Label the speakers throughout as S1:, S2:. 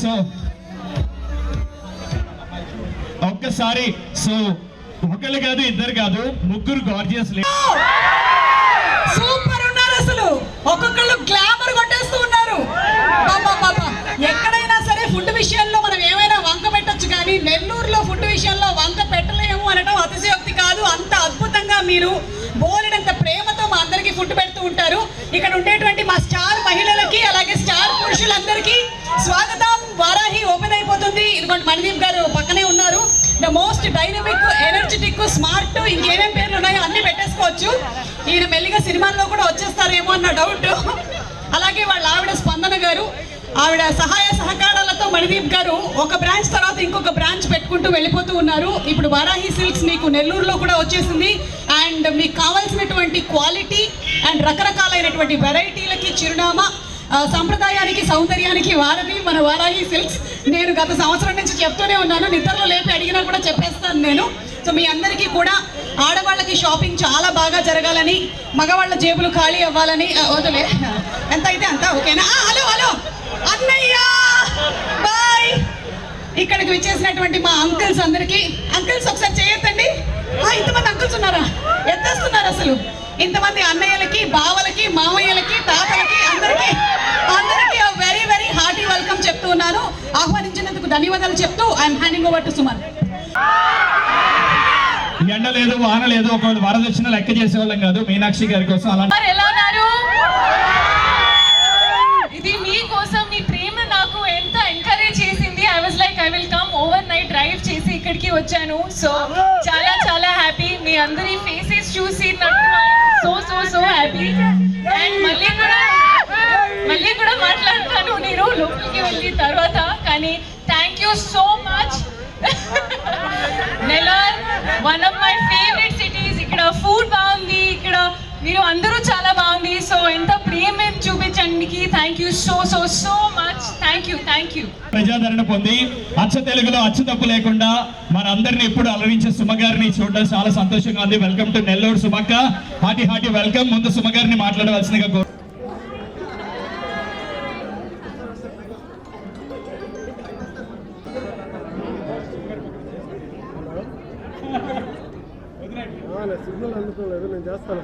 S1: So ఒక్కసారి so ఒకళ్ళు కాదు ఇద్దరు కాదు ముగ్గురు గార్జియస్
S2: సూపర్ ఉన్నారు అసలు. ఒక్కొక్కళ్ళు గ్లామర్ కొట్టేస్తూ ఉన్నారు. ఎక్కడైనా సరే ఫుడ్ విషయంలో మనం ఏమైనా వంక పెట్టొచ్చు కానీ నెల్లూరులో ఫుడ్ విషయంలో వంక పెట్టలేము అనడం అతిశయోక్తి కాదు. అంత అద్భుతంగా మీరు బోలెడంత ప్రేమతో మా అందరికీ ఫుడ్ పెడుతూ ఉంటారు. ఇక్కడ ఉండేటువంటి మా స్టార్ మహిళలకి అలాగే స్టార్ పురుషులందరికీ స్వాగతం. వారాహి ఓపెన్ అయిపోతుంది. ఇదిగోండి మణిదీప్ గారు పక్కనే ఉన్నారు. The most dynamic energetic smart ఇంకేమేం పేర్లు ఉన్నాయో అన్ని పెట్టేసుకోవచ్చు. ఈయన మెల్లిగా సినిమాల్లో కూడా వచ్చేస్తారేమో అన్న డౌట్ అలాగే వాళ్ళ ఆవిడ స్పందన గారు ఆవిడ సహాయ సహకారాలతో మణిదీప్ గారు ఒక బ్రాంచ్ తర్వాత ఇంకొక బ్రాంచ్ పెట్టుకుంటూ వెళ్ళిపోతూ ఉన్నారు. ఇప్పుడు వారాహి సిల్క్స్ మీకు నెల్లూరులో కూడా వచ్చేసింది. అండ్ మీకు కావాల్సినటువంటి క్వాలిటీ అండ్ రకరకాలైనటువంటి వెరైటీలకి చిరునామా. సంప్రదాయానికి సౌందర్యానికి వారని మన వారాహి సిల్క్స్. నేను గత సంవత్సరం నుంచి చెప్తూనే ఉన్నాను. నిద్రలో లేపి అడిగినా కూడా చెప్పేస్తాను నేను. సో మీ అందరికీ కూడా ఆడవాళ్ళకి షాపింగ్ చాలా బాగా జరగాలని మగవాళ్ళ జేబులు ఖాళీ అవ్వాలని వదిలే. ఎంత అయితే అంత ఓకేనా? Hello hello. అన్నయ్య! బాయ్! ఇక్కడికి విచ్చేసినటువంటి మా అంకుల్స్ అందరికీ అంకుల్స్ ఒకసారి చేయొద్దండి. ఇంతమంది అంకుల్స్ ఉన్నారా? ఎత్తేస్తున్నారు అసలు. ఇంతమంది అన్నయ్యలకి బావలకి మామయ్యలకి తాతలకి అందరికీ. ఉన్నాను ఆహ్వానించినందుకు ధన్యవాదాలు చెప్తూ I'm handing over to Suman
S1: ఎండ లేదు వాన లేదు ఒకవేళ వరద వచ్చినా లెక్క చేసేవాళ్ళం కాదు. మీనాక్షి గారి కోసం అలా
S3: మరి ఎలా ఉన్నారు? ఇది మీకోసం మీ ప్రేమ నాకు ఎంత ఎంకరేజ్ చేసింది. I was like I will come overnight drive చేసి ఇక్కడికి వచ్చాను. సో చాలా చాలా హ్యాపీ మీ అందరి ఫేసెస్ చూసి నాకు so so so happy and మళ్ళీ కూడా మళ్ళీ కూడా మాట్లాడతాను నేను లోపలికి వెళ్ళి తర్వాత కానీ thank you so much Nellore one of my favourite cities ఇక్కడ ఫుడ్ బాగుంది. ఇక్కడ మీరు అందరూ చాలా బాగుంది. సో ఎంత ప్రేమ చూపించండికి thank you so so so much thank you thank you
S1: ప్రజాదరణ పొంది అచ్చ తెలుగులో అచ్చు తప్పు లేకుండా మనందరిని ఎప్పుడు అలరించే సుమగారిని చూడడం చాలా సంతోషంగా ఉంది. వెల్కమ్ టు నెల్లూరు సుమక్క. హాటి హాటి వెల్కమ్ ముందు సుమగారిని మాట్లాడవలసిందిగా
S4: సిగ్నల్ అందుకోలేదు నేను చేస్తాను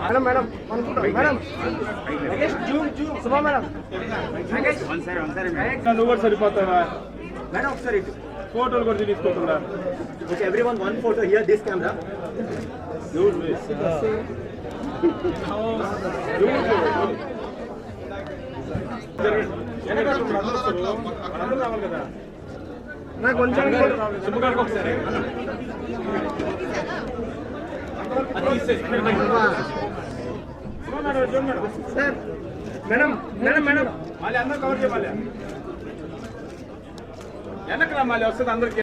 S4: madam madam madam Suma madam
S5: నువ్వు కూడా సరిపోతావా
S4: మేడం ఒకసారి
S5: ఫోటోలు కూడా తీసుకోకుండా
S4: okay every one one photo here this camera
S5: రావాలి కదా
S4: నాకు కొంచెం
S5: శుభగారికి ఒకసారి
S4: మేడం మేడం మేడం
S5: మళ్ళీ అందరూ కవర్ చేయాలి వెనక్కి మళ్ళీ వస్తుంది అందరికీ.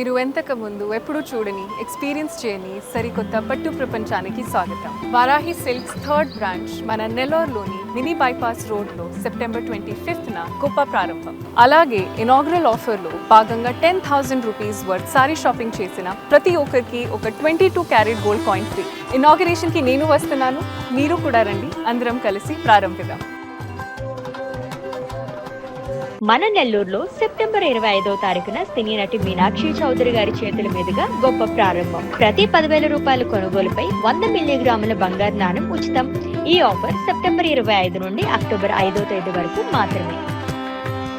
S3: మీరు ఎంతకు ముందు చూడని ఎక్స్పీరియన్స్ చేయని సరికొత్త పట్టు ప్రపంచానికి స్వాగతం. వారాహి సిల్క్స్ థర్డ్ బ్రాంచ్ మన నెల్లూరులోని మినీ బైపాస్ రోడ్లో సెప్టెంబర్ ట్వంటీ ఫిఫ్త్న గొప్ప ప్రారంభం. అలాగే ఇనాగ్రల్ ఆఫర్లో భాగంగా ten thousand rupees worth sari shopping చేసిన ప్రతి ఒక్కరికి ఒక twenty two carat gold coin free. ఇనాగరేషన్కి నేను వస్తున్నాను. మీరు కూడా రండి. అందరం కలిసి ప్రారంభిద్దాం.
S6: మన నెల్లూరులో సెప్టెంబర్ ఇరవై ఐదో తారీఖున సినీ నటి మీనాక్షి చౌదరి గారి చేతుల మీదుగా గొప్ప ప్రారంభం. ప్రతి పదివేల రూపాయల కొనుగోలుపై వంద మిల్లీగ్రాముల బంగారు నాణం ఉచితం. ఈ ఆఫర్ సెప్టెంబర్ ఇరవై ఐదు నుండి అక్టోబర్ ఐదో తేదీ వరకు మాత్రమే.